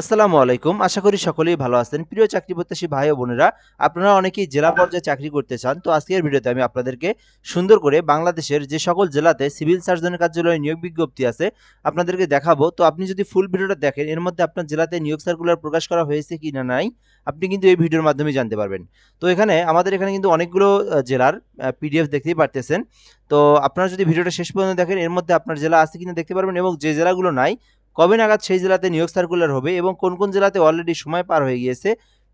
আসসালামু আলাইকুম। আশা করি সকলেই ভালো আছেন। প্রিয় চাকরি প্রত্যাশী ভাই ও বোনেরা, আপনারা অনেকেই জেলা পর্যায়ে চাকরি করতে চান। তো আজকের ভিডিওতে আমি আপনাদেরকে সুন্দর করে বাংলাদেশের যে সকল জেলাতে সিভিল সার্জনের কার্যালয়ে নিয়োগ বিজ্ঞপ্তি আছে, আপনাদেরকে দেখাবো। তো আপনি যদি ফুল ভিডিওটা দেখেন, এর মধ্যে আপনার জেলাতে নিয়োগ সার্কুলার প্রকাশ করা হয়েছে কি না নাই, আপনি কিন্তু এই ভিডিওর মাধ্যমে জানতে পারবেন। তো এখানে, আমাদের এখানে কিন্তু অনেকগুলো জেলার পিডিএফ দেখতেই পারতেছেন। তো আপনারা যদি ভিডিওটা শেষ পর্যন্ত দেখেন, এর মধ্যে আপনার জেলা আছে কিনা দেখতে পারবেন এবং যে জেলাগুলো নাই কবে নাগাদ সেই জেলাতে নিয়োগ সার্কুলার হবে এবং কোন কোন জেলাতে অলরেডি সময় পার হয়ে গিয়েছে,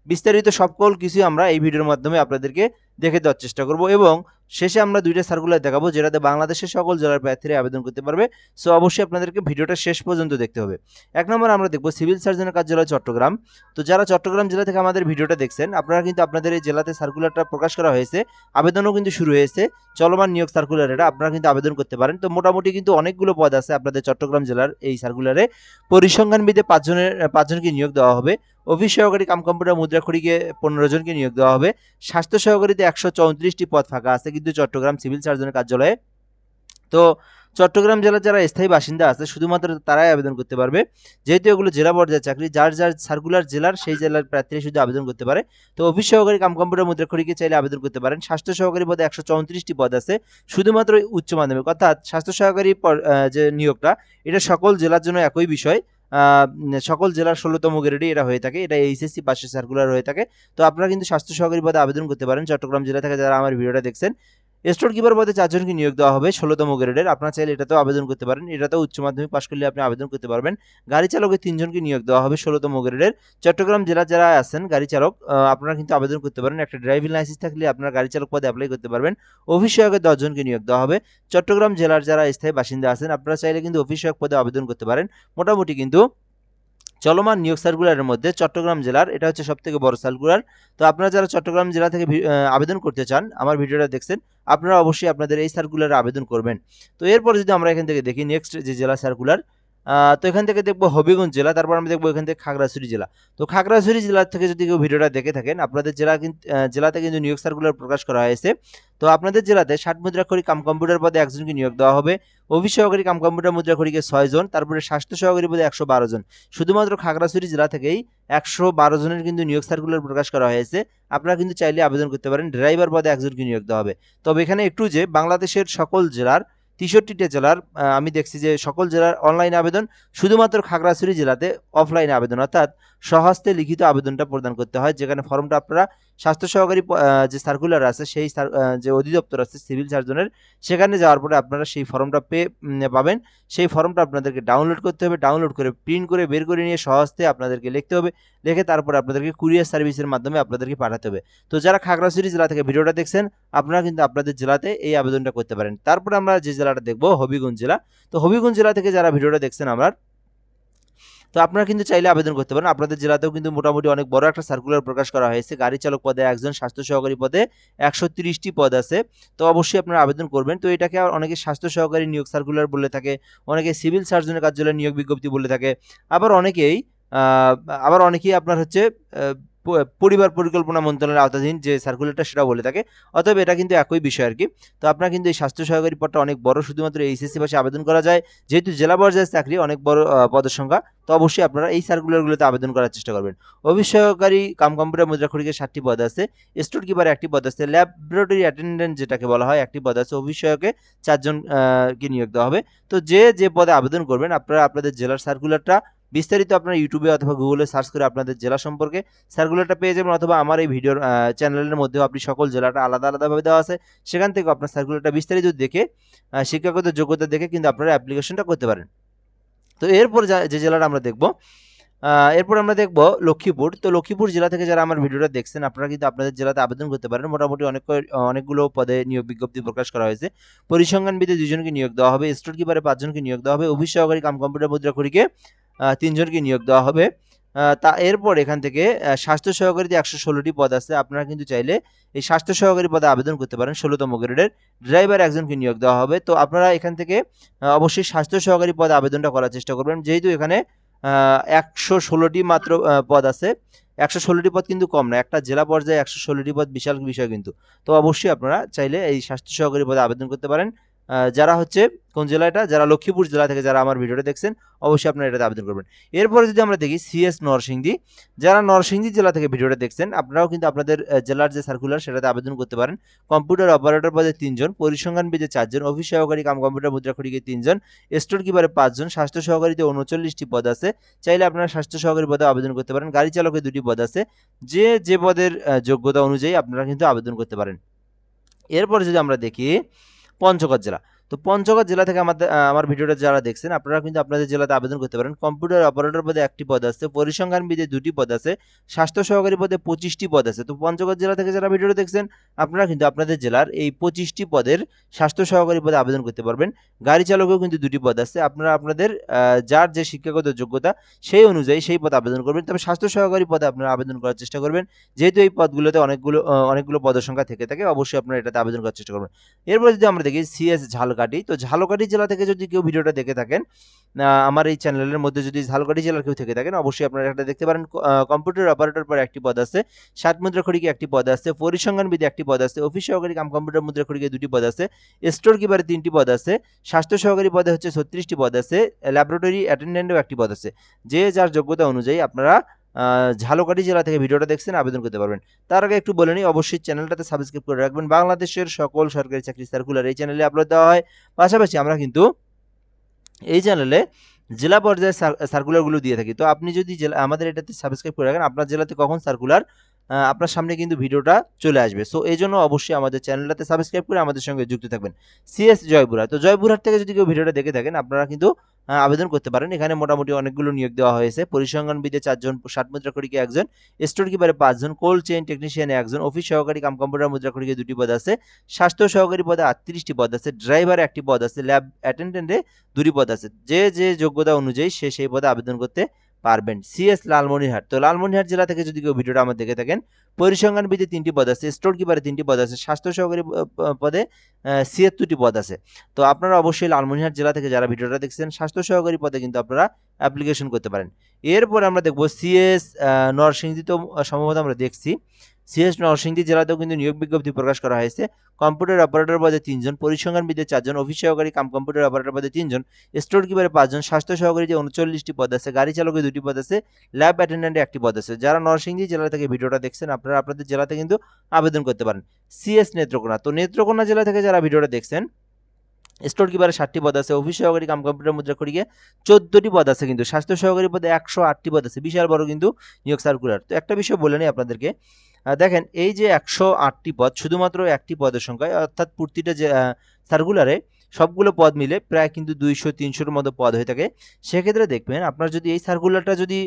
বিস্তারিত সকল কিছু আমরা এই ভিডিওর মাধ্যমে আপনাদেরকে দেখে দেওয়ার চেষ্টা করব এবং শেষে আমরা দুইটা সার্কুলার দেখাবো যেটাতে বাংলাদেশের সকল জেলার প্রার্থীরা আবেদন করতে পারবে। সো অবশ্যই আপনাদেরকে ভিডিওটা শেষ পর্যন্ত দেখতে হবে। এক নম্বর আমরা দেখব সিভিল সার্জনের কার্যালয় চট্টগ্রাম। তো যারা চট্টগ্রাম জেলা থেকে আমাদের ভিডিওটা দেখছেন, আপনারা কিন্তু আপনাদের এই জেলাতে সার্কুলারটা প্রকাশ করা হয়েছে। আবেদনও কিন্তু শুরু হয়েছে। চলমান নিয়োগ সার্কুলার এটা আপনারা কিন্তু আবেদন করতে পারেন। তো মোটামুটি কিন্তু অনেকগুলো পদ আছে আপনাদের চট্টগ্রাম জেলার এই সার্কুলারে পরিসংখ্যানবিদে পাঁচজনের, পাঁচজনকে নিয়োগ দেওয়া হবে। অফিস সহকারী কাম কম্পিউটার মুদ্রাখড়িকে পনেরো জনকে নিয়োগ দেওয়া হবে। স্বাস্থ্য সহকারীতে একশো চৌত্রিশটি পদ ফাঁকা আছে কিন্তু চট্টগ্রাম সিভিল সার্জনের কার্যালয়ে। তো চট্টগ্রাম জেলার যারা স্থায়ী বাসিন্দা আছে, শুধুমাত্র তারাই আবেদন করতে পারবে। যেহেতু এগুলো জেলা পর্যায়ের চাকরি, যার যার সার্কুলার জেলার, সেই জেলার প্রার্থীরা শুধু আবেদন করতে পারে। তো অফিস সহকারী কাম কম্পিউটার মুদ্রাখড়িকে চাইলে আবেদন করতে পারেন। স্বাস্থ্য সহকারী পদে একশো চৌত্রিশটি পদ আছে, শুধুমাত্র উচ্চ মাধ্যমিক। অর্থাৎ স্বাস্থ্য সহকারী যে নিয়োগটা, এটা সকল জেলার জন্য একই বিষয়। সকল জেলার ষোলোতম গ্রেডে এটা হয়ে থাকে। এটা এইচএসসি পাশের সার্কুলার হয়ে থাকে। তো আপনারা কিন্তু স্বাস্থ্য সহকারী পদে আবেদন করতে পারেন। চট্টগ্রাম জেলা থেকে যারা আমার ভিডিওটা দেখছেন স্টোর কিপার পদে চারজনকে নিয়োগ দেওয়া হবে, ষোলোতম গ্রেডের। আপনার চাইলে এটাতেও আবেদন করতে পারেন। এটাতেও উচ্চ মাধ্যমিক পাশ করলে আপনি আবেদন করতে পারবেন। গাড়ি চালকের তিনজনকে নিয়োগ দেওয়া হবে, ষোলোতম গ্রেডের। চট্টগ্রাম জেলা যারা আছেন, গাড়ি চালক আপনারা কিন্তু আবেদন করতে পারেন। একটা ড্রাইভিং লাইসেন্স থাকলে আপনার গাড়ি চালক পদে অ্যাপ্লাই করতে পারবেন। অফিস সহায়কের দশজনকে নিয়োগ দেওয়া হবে। চট্টগ্রাম জেলার যারা স্থায়ী বাসিন্দা আছেন, আপনারা চাইলে কিন্তু অফিস সহায়ক পদে আবেদন করতে পারেন। মোটামুটি কিন্তু চলমান নিয়োগ সার্কুলারের মধ্যে চট্টগ্রাম জেলার, এটা হচ্ছে সব থেকে বড় সার্কুলার। তো আপনারা যারা চট্টগ্রাম জেলা থেকে আবেদন করতে চান, আমার ভিডিওটা দেখছেন, আপনারা অবশ্যই আপনাদের এই সার্কুলারে আবেদন করবেন। তো এরপর যদি আমরা এখান থেকে দেখি নেক্সট যে জেলা সার্কুলার তো এখান থেকে দেখব হবিগঞ্জ জেলা, তারপর আমরা দেখব এখান থেকে খাগড়াছড়ি জেলা। তো খাগড়াছড়ি জেলা থেকে যদি কেউ ভিডিওটা দেখে থাকেন, আপনাদের জেলা কিন্তু জেলাতে কিন্তু নিয়োগ সার্কুলার প্রকাশ করা হয়েছে। তো আপনাদের জেলাতে ষাট মুদ্রাক্ষরী কাম কম্পিউটার পদে একজনকে নিয়োগ দেওয়া হবে। অফিস সহকারী কাম কম্পিউটার মুদ্রাক্ষরীকে জন, তারপরে স্বাস্থ্য সহকারী পদে একশো বারো জন। শুধুমাত্র খাগড়াছড়ি জেলা থেকেই একশো বারো জনের কিন্তু নিয়োগ সার্কুলার প্রকাশ করা হয়েছে। আপনারা কিন্তু চাইলে আবেদন করতে পারেন। ড্রাইভার পদে একজনকে নিয়োগ দেওয়া হবে। তবে এখানে একটু যে, বাংলাদেশের সকল জেলার তেষট্টিটা জেলার আমি দেখছি যে সকল জেলার অনলাইন আবেদন শুধুমাত্র খাগড়াছড়ি জেলাতে অফলাইন আবেদন, অর্থাৎ সহস্তে লিখিত আবেদনটা প্রদান করতে হয়, যেখানে ফর্মটা আপনারা স্বাস্থ্য সহকারী যে সার্কুলার আছে, সেই যে অধিদপ্তর আছে সিভিল সার্জনের সেখানে যাওয়ার পরে আপনারা সেই ফর্মটা পেয়ে পাবেন। সেই ফর্মটা আপনাদেরকে ডাউনলোড করতে হবে ডাউনলোড করে প্রিন্ট করে বের করে নিয়ে সহজতে আপনাদেরকে লিখতে হবে। লিখে তারপরে আপনাদেরকে কুরিয়ার সার্ভিসের মাধ্যমে আপনাদেরকে পাঠাতে হবে। তো যারা খাগড়াছড়ি জেলা থেকে ভিডিওটা দেখছেন, আপনারা কিন্তু আপনাদের জেলাতে এই আবেদনটা করতে পারেন। তারপরে আমরা যে জেলাটা দেখব, হবিগঞ্জ জেলা। তো হবিগঞ্জ জেলা থেকে যারা ভিডিওটা দেখছেন, আমরা তো আপনারা কিন্তু চাইলে আবেদন করতে পারেন। আপনাদের জেলাতেও কিন্তু মোটামুটি অনেক বড় একটা সার্কুলার প্রকাশ করা হয়েছে। গাড়ি চালক পদে একজন, স্বাস্থ্য সহকারী পদে একশো তিরিশটি পদ আছে। তো অবশ্যই আপনারা আবেদন করবেন। তো এটাকে অনেকে স্বাস্থ্য সহকারী নিয়োগ সার্কুলার বলে থাকে, অনেকে সিভিল সার্জনের কার্যালয়ে নিয়োগ বিজ্ঞপ্তি বলে থাকে। আবার অনেকেই আবার অনেকেই আপনার হচ্ছে পরিবার পরিকল্পনা মন্ত্রণালয়ের আওতাধীন যে সার্কুলারটা সেটা বলে থাকে। অতএব এটা কিন্তু একই বিষয় আর কি তো আপনার কিন্তু এই স্বাস্থ্য সহকারী পদটা অনেক বড়। শুধুমাত্র এইচএসসি পাশে আবেদন করা যায়। যেহেতু জেলা পর্যায়ের চাকরি অনেক বড় পদের সংখ্যা তো অবশ্যই আপনারা এই সার্কুলারগুলোতে আবেদন করার চেষ্টা করবেন। অফিস সহকারী কাম কম্পিউটার মুদ্রাখড়িকে ষাটটি পদ আছে। স্টোর কিপার একটি পদ আছে। ল্যাবরেটরি অ্যাটেন্ডেন্ট যেটাকে বলা হয় একটি পদ আছে। অফিস সহায়কে চারজন আহ, নিয়োগ দেওয়া হবে। তো যে যে পদে আবেদন করবেন আপনারা আপনাদের জেলার সার্কুলারটা বিস্তারিত আপনারা ইউটিউবে অথবা গুগলে সার্চ করে আপনাদের জেলা সম্পর্কে সার্কুলারটা পেয়ে যাবেন অথবা আমার এই ভিডিওর চ্যানেলের মধ্যেও আপনি সকল জেলাটা আলাদা আলাদাভাবে দেওয়া আছে। সেখান থেকে আপনার সার্কুলারটা বিস্তারিত দেখে শিক্ষাগত যোগ্যতা দেখে কিন্তু আপনারা অ্যাপ্লিকেশনটা করতে পারেন। তো এরপর যা- জেলাটা আমরা দেখব এরপর আমরা দেখব লক্ষ্মীপুর। তো লক্ষ্মীপুর জেলা থেকে যারা আমার ভিডিওটা দেখছেন আপনারা কিন্তু আপনাদের জেলাতে আবেদন করতে পারেন। মোটামুটি অনেক অনেকগুলো পদে নিয়োগ বিজ্ঞপ্তি প্রকাশ করা হয়েছে। পরিসংখ্যানবিদে দুজনকে নিয়োগ দেওয়া হবে স্টোর কিপারে পাঁচজনকে নিয়োগ দেওয়া হবে অফিস সহকারী কাম কম্পিউটার মুদ্রাখড়িকে আহ, তিনজনকে নিয়োগ দেওয়া হবে। তা এরপর এখান থেকে স্বাস্থ্য সহকারীতে একশো ষোলোটি পদ আছে, আপনারা কিন্তু চাইলে এই স্বাস্থ্য সহকারী পদে আবেদন করতে পারেন। ষোলোতম গ্রেডের ড্রাইভার একজনকে নিয়োগ দেওয়া হবে। তো আপনারা এখান থেকে অবশ্যই স্বাস্থ্য সহকারী পদে আবেদনটা করার চেষ্টা করবেন। যেহেতু এখানে একশো ষোলোটি মাত্র পদ আছে, একশো ষোলোটি পদ কিন্তু কম না, একটা জেলা পর্যায়ে একশো ষোলোটি পদ বিশাল বিষয় কিন্তু। তো অবশ্যই আপনারা চাইলে এই স্বাস্থ্য সহকারী পদে আবেদন করতে পারেন। যারা হচ্ছে কোন জেলাটা? যারা লক্ষ্মীপুর জেলা থেকে যারা আমার ভিডিওটা দেখছেন, অবশ্যই আপনারা এটাতে আবেদন করবেন। এরপরে যদি আমরা দেখি সিএস নরসিংদী, যারা নরসিংদী জেলা থেকে ভিডিওটা দেখছেন, আপনারাও কিন্তু আপনাদের জেলার যে সার্কুলার সেটাতে আবেদন করতে পারেন। কম্পিউটার অপারেটর পদে তিনজন, পরিসংখ্যান বিদে চারজন অফিস সহকারী কাম কম্পিউটার মুদ্রা খড়িকে তিনজন স্টোর কিপারে পাঁচজন, স্বাস্থ্য সহকারীতে উনচল্লিশটি পদ আছে। চাইলে আপনারা স্বাস্থ্য সহকারী পদে আবেদন করতে পারেন। গাড়ি চালকের দুটি পদ আছে। যে যে পদের যোগ্যতা অনুযায়ী আপনারা কিন্তু আবেদন করতে পারেন। এরপরে যদি আমরা দেখি পঞ্চগড় জেলা। তো পঞ্চগড় জেলা থেকে আমাদের আমার ভিডিওটা যারা দেখছেন, আপনারা কিন্তু আপনাদের জেলাতে আবেদন করতে পারেন। কম্পিউটার অপারেটর পদে একটি পদ আছে, পরিসংখ্যান পরিসংখ্যানবিদে দুটি পদ আছে, স্বাস্থ্য সহকারী পদে পঁচিশটি পদ আছে। তো পঞ্চগড় জেলা থেকে যারা ভিডিওটা দেখছেন, আপনারা কিন্তু আপনাদের জেলার এই পঁচিশটি পদের স্বাস্থ্য সহকারী পদে আবেদন করতে পারবেন। গাড়ি চালকেও কিন্তু দুটি পদ আছে। আপনারা আপনাদের যার যে শিক্ষাগত যোগ্যতা, সেই অনুযায়ী সেই পদে আবেদন করবেন। তবে স্বাস্থ্য সহকারী পদে আপনারা আবেদন করার চেষ্টা করবেন। যেহেতু এই পদগুলোতে অনেকগুলো অনেকগুলো পদের সংখ্যা থেকে থাকে, অবশ্যই আপনারা এটাতে আবেদন করার চেষ্টা করবেন। এরপর যদি আমরা দেখি সিএস ঝালকাঠি। তো ঝালকাঠি জেলা থেকে যদি কেউ ভিডিওটা দেখে থাকেন আমার এই চ্যানেলের মধ্যে যদি ঝালকাঠি জেলার কেউ থেকে থাকেন, অবশ্যই আপনারা একটা দেখতে পারেন কম্পিউটার অপারেটর পর একটি পদ আছে, সাত মুদ্রা খড়িকে একটি পদ আছে, পরিসংখ্যানবিদে একটি পদ আছে, অফিস সহকারী কাম কম্পিউটার মুদ্রা খড়িকে দুটি পদ আছে, স্টোর কিপারে তিনটি পদ আছে, স্বাস্থ্য সহকারী পদে হচ্ছে ছত্রিশটি পদ আছে, ল্যাবরেটরি অ্যাটেন্ডেন্টও একটি পদ আছে। যে যার যোগ্যতা অনুযায়ী আপনারা আহ, ঝালকাঠি জেলা থেকে ভিডিওটা দেখছেন আবেদন করতে পারবেন। তার আগে একটু বলে নিই অবশ্যই চ্যানেলটাতে সাবস্ক্রাইব করে রাখবেন। বাংলাদেশের সকল সরকারি চাকরি সার্কুলার এই চ্যানেলে আপলোড দেওয়া হয়। পাশাপাশি আমরা কিন্তু এই চ্যানেলে জেলা পর্যায়ে সার্কুলারগুলো দিয়ে থাকি। তো আপনি যদি জেলা আমাদের এটাতে সাবস্ক্রাইব করে রাখেন আপনার জেলাতে কখন সার্কুলার আপনার সামনে কিন্তু ভিডিওটা চলে আসবে। সো এই জন্য অবশ্যই আমাদের চ্যানেলটাতে সাবস্ক্রাইব করে আমাদের সঙ্গে যুক্ত থাকবেন। সিএস জয়পুরা তো জয়পুরহাট থেকে যদি কেউ ভিডিওটা দেখে থাকেন, আপনারা কিন্তু আবেদন করতে পারেন। এখানে মোটামুটি অনেকগুলো নিয়োগ দেওয়া হয়েছে। পরিসংখ্যানবিদে চারজন ষাট মুদ্রা খড়িকে একজন স্টোর কিপারে পাঁচজন কোল্ড চেইন টেকনিশিয়ানে একজন অফিস সহকারী কাম কম্পিউটার মুদ্রা খড়িকে দুটি পদ আছে, স্বাস্থ্য সহকারী পদে আটত্রিশটি পদ আছে ড্রাইভার একটি পদ আছে ল্যাব অ্যাটেন্ডেন্টে দুটি পদ আছে। যে যে যোগ্যতা অনুযায়ী সে সেই পদে আবেদন করতে পারবেন। সিএস লালমনিরহাট। তো লালমনিহাট জেলা থেকে যদি কেউ ভিডিওটা আমার দেখে থাকেন, পরিসংখ্যান পরিসংখ্যানবিদে তিনটি পদ আছে, স্টোর কিপারে তিনটি পদ আছে, স্বাস্থ্য সহকারী পদে ছিয়াত্তরটি পদ আছে। তো আপনারা অবশ্যই লালমনিহাট জেলা থেকে যারা ভিডিওটা দেখছেন, স্বাস্থ্য সহকারী পদে কিন্তু আপনারা অ্যাপ্লিকেশন করতে পারেন। এরপর আমরা দেখব সিএস নরসিংদী তো সম্ভবত আমরা দেখছি। সিএস নরসিংদী জেলাতেও কিন্তু নিয়োগ বিজ্ঞপ্তি প্রকাশ করা হয়েছে। কম্পিউটার অপারেটর পদে তিনজন, পরিসংখ্যান পরিসংখ্যানবিদে চারজন, অফিস সহকারী কাম কম্পিউটার অপারেটর পদে তিনজন, স্টোর কিপারে পাঁচজন, স্বাস্থ্য সহকারী যে উনচল্লিশটি পদ আছে, গাড়ি চালকের দুটি পদ আছে, ল্যাব অ্যাটেন্ডেন্টে একটি পদ আছে। যারা নরসিংদী জেলা থেকে ভিডিওটা দেখছেন, আপনারা আপনাদের জেলাতে কিন্তু আবেদন করতে পারেন। সিএস নেত্রকোনা। তো নেত্রকোনা জেলা থেকে যারা ভিডিওটা দেখছেন স্টোর কিপারে ষাটটি পদ আছে, অফিস সহকারী কাম কম্পিউটার মুদ্রা করিয়ে চোদ্দটি পদ আছে কিন্তু, স্বাস্থ্য সহকারী পদে একশো আটটি পদ আছে, বিশাল বড় কিন্তু নিয়োগ সার্কুলার তো একটা বিষয় বলে নিই আপনাদেরকে। দেখেন, এই যে একশো আটটি পদ, শুধুমাত্র একটি পদের সংখ্যায়, অর্থাৎ প্রতিটা যে সার্কুলারে সবগুলো পদ মিলে প্রায় কিন্তু দুইশো, তিনশোর মতো পদ হয়ে থাকে। সেক্ষেত্রে দেখবেন আপনার যদি এই সার্কুলারটা যদি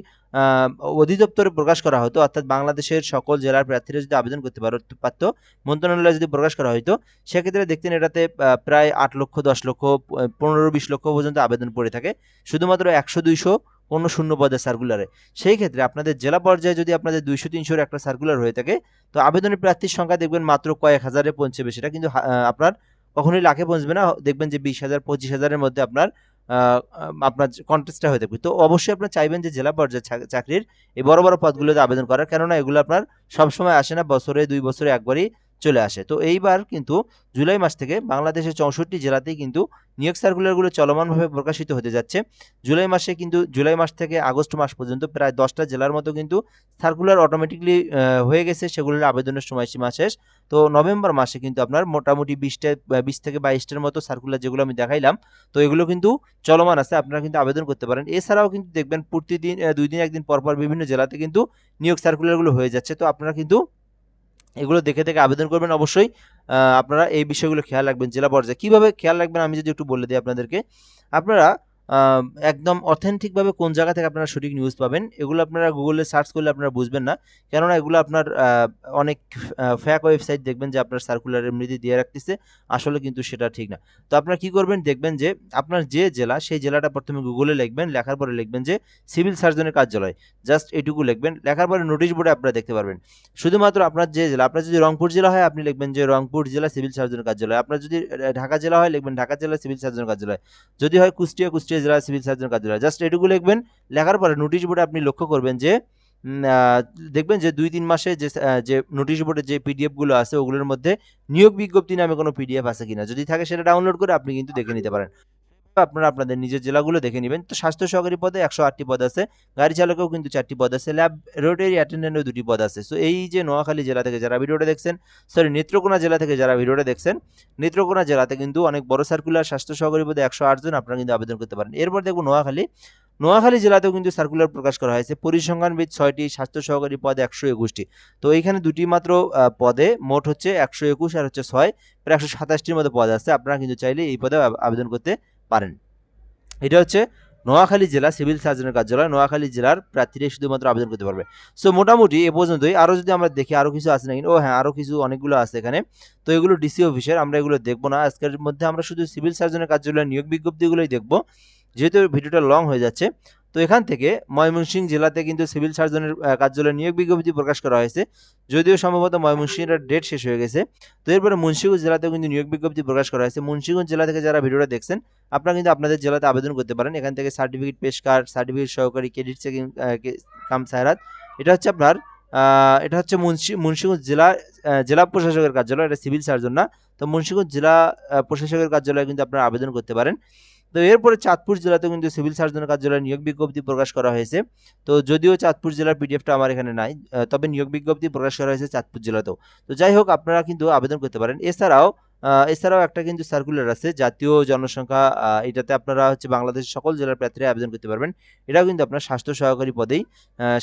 অধিদপ্তরে প্রকাশ করা হতো, অর্থাৎ বাংলাদেশের সকল জেলার প্রার্থীরা যদি আবেদন করতে পারত মন্ত্রণালয়ে যদি প্রকাশ করা হতো সেক্ষেত্রে দেখতেন এটাতে প্রায় আট লক্ষ, দশ লক্ষ পনেরো, বিশ লক্ষ পর্যন্ত আবেদন পড়ে থাকে। শুধুমাত্র একশো, দুইশো কোনো শূন্য পদের সার্কুলারে সেই ক্ষেত্রে আপনাদের জেলা পর্যায়ে যদি আপনাদের দুইশো, তিনশোর একটা সার্কুলার হয়ে থাকে, তো আবেদনের প্রার্থীর সংখ্যা দেখবেন মাত্র কয়েক হাজারে পৌঁছবে। সেটা কিন্তু আপনার কখনোই লাখে পৌঁছবে না, দেখবেন যে বিশ হাজার, পঁচিশ হাজারের মধ্যে আপনার আপনার কন্টেস্টটা হয়ে থাকবে। তো অবশ্যই আপনার চাইবেন যে জেলা পর্যায়ের চাকরির এই বড় বড় পদগুলোতে আবেদন করার। কেননা এগুলো আপনার সবসময় আসে না, বছরে, দুই বছরে একবারই চলে আসে। তো এইবার কিন্তু জুলাই মাস থেকে বাংলাদেশের চৌষট্টি জেলাতেই কিন্তু নিয়োগ সার্কুলারগুলো চলমানভাবে প্রকাশিত হতে যাচ্ছে। জুলাই মাসে কিন্তু, জুলাই মাস থেকে আগস্ট মাস পর্যন্ত প্রায় দশটা জেলার মতো কিন্তু সার্কুলার অটোমেটিকলি হয়ে গেছে। সেগুলোর আবেদনের সময়সীমা শেষ। তো নভেম্বর মাসে কিন্তু আপনার মোটামুটি বিশটা, বিশ থেকে বাইশটার মতো সার্কুলার যেগুলো আমি দেখাইলাম, তো এগুলো কিন্তু চলমান আছে। আপনারা কিন্তু আবেদন করতে পারেন। এছাড়াও কিন্তু দেখবেন প্রতিদিন দুই দিন, একদিন পর পর বিভিন্ন জেলাতে কিন্তু নিয়োগ সার্কুলারগুলো হয়ে যাচ্ছে। তো আপনারা কিন্তু এগুলো দেখে দেখে আবেদন করবেন অবশ্যই। আপনারা এই বিষয়গুলো খেয়াল রাখবেন জেলা পর্যায়ে। কীভাবে খেয়াল রাখবেন আমি যদি একটু বলে দিই আপনাদেরকে। আপনারা একদম অথেন্টিকভাবে কোন জায়গা থেকে আপনারা সঠিক নিউজ পাবেন, এগুলো আপনারা গুগলে সার্চ করলে আপনারা বুঝবেন না। কেননা এগুলো আপনার অনেক ফ্যাক ওয়েবসাইট দেখবেন যে আপনার সার্কুলার এমনিতে দিয়ে রাখতেছে, আসলে কিন্তু সেটা ঠিক না। তো আপনারা কি করবেন, দেখবেন যে আপনার যে জেলা, সেই জেলাটা প্রথমে গুগলে লিখবেন, লেখার পরে লিখবেন যে সিভিল সার্জনের কার্যালয়। জাস্ট এটুকু লিখবেন, লেখার পরে নোটিশ বোর্ডে আপনারা দেখতে পারবেন। শুধুমাত্র আপনার যে জেলা, আপনার যদি রংপুর জেলা হয়, আপনি লিখবেন যে রংপুর জেলা সিভিল সার্জনের কার্যালয়। আপনার যদি ঢাকা জেলা হয়, লিখবেন ঢাকা জেলা সিভিল সার্জনের কার্যালয়। যদি হয় কুষ্টিয়া কুষ্টিয়া জেলা সিভিল সার্জন কার্যালয় জাস্ট এটুকু লিখবেন, লেখার পরে নোটিশ বোর্ডে আপনি লক্ষ্য করবেন যে দেখবেন যে দুই তিন মাসে যে যে নোটিশ বোর্ডে যে পিডিএফগুলো আছে, ওগুলোর মধ্যে নিয়োগ বিজ্ঞপ্তি নামে কোনো পিডিএফ আছে কিনা। যদি থাকে সেটা ডাউনলোড করে আপনি কিন্তু দেখে নিতে পারেন। আপনারা আপনাদের নিজের জেলাগুলো দেখে নেবেন। তো স্বাস্থ্য সহকারী পদে একশো আটটি পদ আছে, গাড়ি চালকেও কিন্তু চারটি পদ আছে, ল্যাব রোটারি অ্যাটেন্ডেন্টও দুটি পদ আছে। সো এই যে নোয়াখালী জেলা থেকে যারা ভিডিওটা দেখছেন সরি নেত্রকোনা জেলা থেকে যারা ভিডিওটা দেখছেন, নেত্রকোনা জেলাতে কিন্তু অনেক বড় সার্কুলার স্বাস্থ্য সহকারী পদে একশো আট জন আপনারা কিন্তু আবেদন করতে পারেন। এরপর দেখব নোয়াখালী। নোয়াখালী জেলাতেও কিন্তু সার্কুলার প্রকাশ করা হয়েছে। পরিসংখ্যানবিদ ছয়টি, স্বাস্থ্য সহকারী পদে একশো একুশটি। তো এইখানে দুটি মাত্র পদে মোট হচ্ছে একশো একুশ আর হচ্ছে ছয়। প্রায় একশো সাতাশটির মতো পদ আছে। আপনারা কিন্তু চাইলে এই পদে আবেদন করতে পারেন। এটা হচ্ছে নোয়াখালী জেলা সিভিল সার্জনের কার্যালয়। নোয়াখালী জেলার প্রার্থীরা শুধুমাত্র আবেদন করতে পারবে। সো মোটামুটি এ পর্যন্তই। আরও যদি আমরা দেখি আরও কিছু আছে নাকি? ও হ্যাঁ আরও কিছু অনেকগুলো আছে এখানে। তো এগুলো ডিসি অফিসের আমরা এগুলো দেখব না। আজকের মধ্যে আমরা শুধু সিভিল সার্জনের কার্যালয়ের নিয়োগ বিজ্ঞপ্তিগুলোই দেখব। যেহেতু ভিডিওটা লং হয়ে যাচ্ছে, তো এখান থেকে ময়মনসিংহ জেলাতে কিন্তু সিভিল সার্জনের কার্যালয়ে নিয়োগ বিজ্ঞপ্তি প্রকাশ করা হয়েছে। যদিও সম্ভবত ময়মনসিংহের ডেট শেষ হয়ে গেছে, তো এরপরে মুন্সিগঞ্জ জেলাতেও কিন্তু নিয়োগ বিজ্ঞপ্তি প্রকাশ করা হয়েছে। মুন্সিগঞ্জ জেলা থেকে যারা ভিডিওটা দেখছেন, আপনারা কিন্তু আপনাদের জেলাতে আবেদন করতে পারেন। এখান থেকে সার্টিফিকেট পেশ কার্ড সার্টিফিকেট সহকারী ক্রেডিট চেকিং কাম সায়রাত। এটা হচ্ছে আপনার এটা হচ্ছে মুন্সি, মুন্সিগঞ্জ জেলা জেলা প্রশাসকের কার্যালয়, এটা সিভিল সার্জন না। তো মুন্সিগঞ্জ জেলা প্রশাসকের কার্যালয়ে কিন্তু আপনারা আবেদন করতে পারেন। তো এরপরে চাঁদপুর জেলাতে কিন্তু সিভিল সার্জন কার্যালয়ে নিয়োগ বিজ্ঞপ্তি প্রকাশ করা হয়েছে। তো যদিও চাঁদপুর জেলার পিডিএফটা আমার এখানে নাই তবে নিয়োগ বিজ্ঞপ্তি প্রকাশ করা হয়েছে চাঁদপুর জেলাতেও। তো যাই হোক, আপনারা কিন্তু আবেদন করতে পারেন। এছাড়াও এছাড়াও একটা কিন্তু সার্কুলার আছে, জাতীয় জনসংখ্যা এটাতে আপনারা হচ্ছে বাংলাদেশের সকল জেলার প্রার্থীরা আবেদন করতে পারবেন। এটাও কিন্তু আপনার স্বাস্থ্য সহকারী পদেই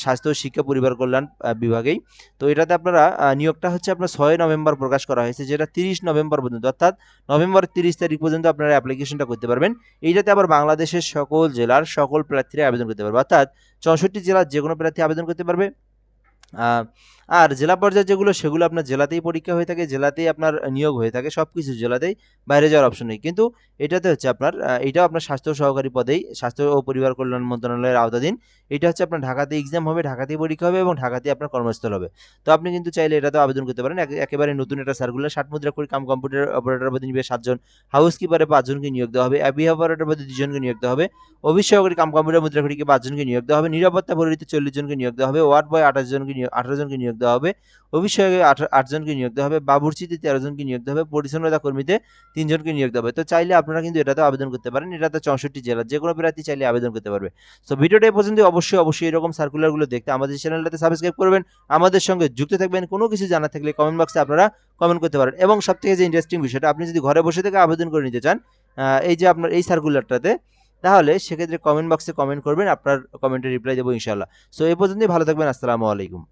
স্বাস্থ্য শিক্ষা পরিবার কল্যাণ বিভাগেই। তো এটাতে আপনারা নিয়োগটা হচ্ছে আপনার ছয় নভেম্বর প্রকাশ করা হয়েছে, যেটা তিরিশ নভেম্বর পর্যন্ত, অর্থাৎ নভেম্বর তিরিশ তারিখ পর্যন্ত আপনারা অ্যাপ্লিকেশনটা করতে পারবেন। এইটাতে আবার বাংলাদেশের সকল জেলার সকল প্রার্থীরা আবেদন করতে পারবে। অর্থাৎ চৌষট্টি জেলার যে কোনো প্রার্থী আবেদন করতে পারবে। আর জেলা পর্যায়ে যেগুলো, সেগুলো আপনার জেলাতেই পরীক্ষা হয়ে থাকে, জেলাতেই আপনার নিয়োগ হয়ে থাকে সব কিছু জেলাতেই বাইরে যাওয়ার অপশন নেই। কিন্তু এটাতে হচ্ছে আপনার এটাও আপনার স্বাস্থ্য সহকারী পদেই, স্বাস্থ্য ও পরিবার কল্যাণ মন্ত্রণালয়ের আওতাধীন। এটা হচ্ছে আপনার ঢাকাতে এক্সাম হবে, ঢাকাতেই পরীক্ষা হবে এবং ঢাকাতেই আপনার কর্মস্থল হবে। তো আপনি কিন্তু চাইলে এটাতেও আবেদন করতে পারেন। একে- একেবারে নতুন একটা সার্কুলার ষাট মুদ্রা করে কাম কম্পিউটার অপারেটর পদে নিবে সাতজন। হাউস কিপারে পাঁচজনকে নিয়োগ দেওয়া হবে অ্যাবি অপারেটর পদে দুজনকে নিয়োগ দেওয়া হবে অফিস সহকারী কাম কম্পিউটার মুদ্রা করিকে পাঁচজনকে নিয়োগ দেওয়া হবে, নিরাপত্তা পরিহিত চল্লিশ জনকে নিয়োগ দেওয়া হবে ওয়ার্ড বয় আঠাশ জনকে আঠারো জনকে নিয়োগ দেওয়া হবে। আঠা- আটজনকে নিয়োগ দেওয়া হবে। বাবুর্চিতে তেরো জনকে নিয়োগ দেওয়া হবে। পরিচ্ছন্নতা কর্মীতে তিনজনকে নিয়োগ দেওয়া হবে। তো চাইলে আপনারা কিন্তু এটাতে আবেদন করতে পারেন। এটাতে চৌষট্টি জেলা। যে কোনো প্রার্থী চাইলে আবেদন করতে পারবে। তো ভিডিওটা পর্যন্ত। অবশ্যই অবশ্যই এরকম সার্কুলারগুলো দেখতে আমাদের চ্যানেলটাতে সাবস্ক্রাইব করবেন। আমাদের সঙ্গে যুক্ত থাকবেন। কোনো কিছু জানা থাকলে কমেন্ট বক্সে আপনারা কমেন্ট করতে পারেন। এবং সব থেকে যে ইন্টারেস্টিং বিষয়টা, আপনি যদি ঘরে বসে থেকে আবেদন করে নিতে চান এই যে আপনার এই সার্কুলারটাতে তাহলে সেক্ষেত্রে কমেন্ট বক্সে কমেন্ট করবেন। আপনার কমেন্টে রিপ্লাই দেবো ইনশাল্লাহ সো এই পর্যন্তই। ভালো থাকবেন। আসসালামু আলাইকুম।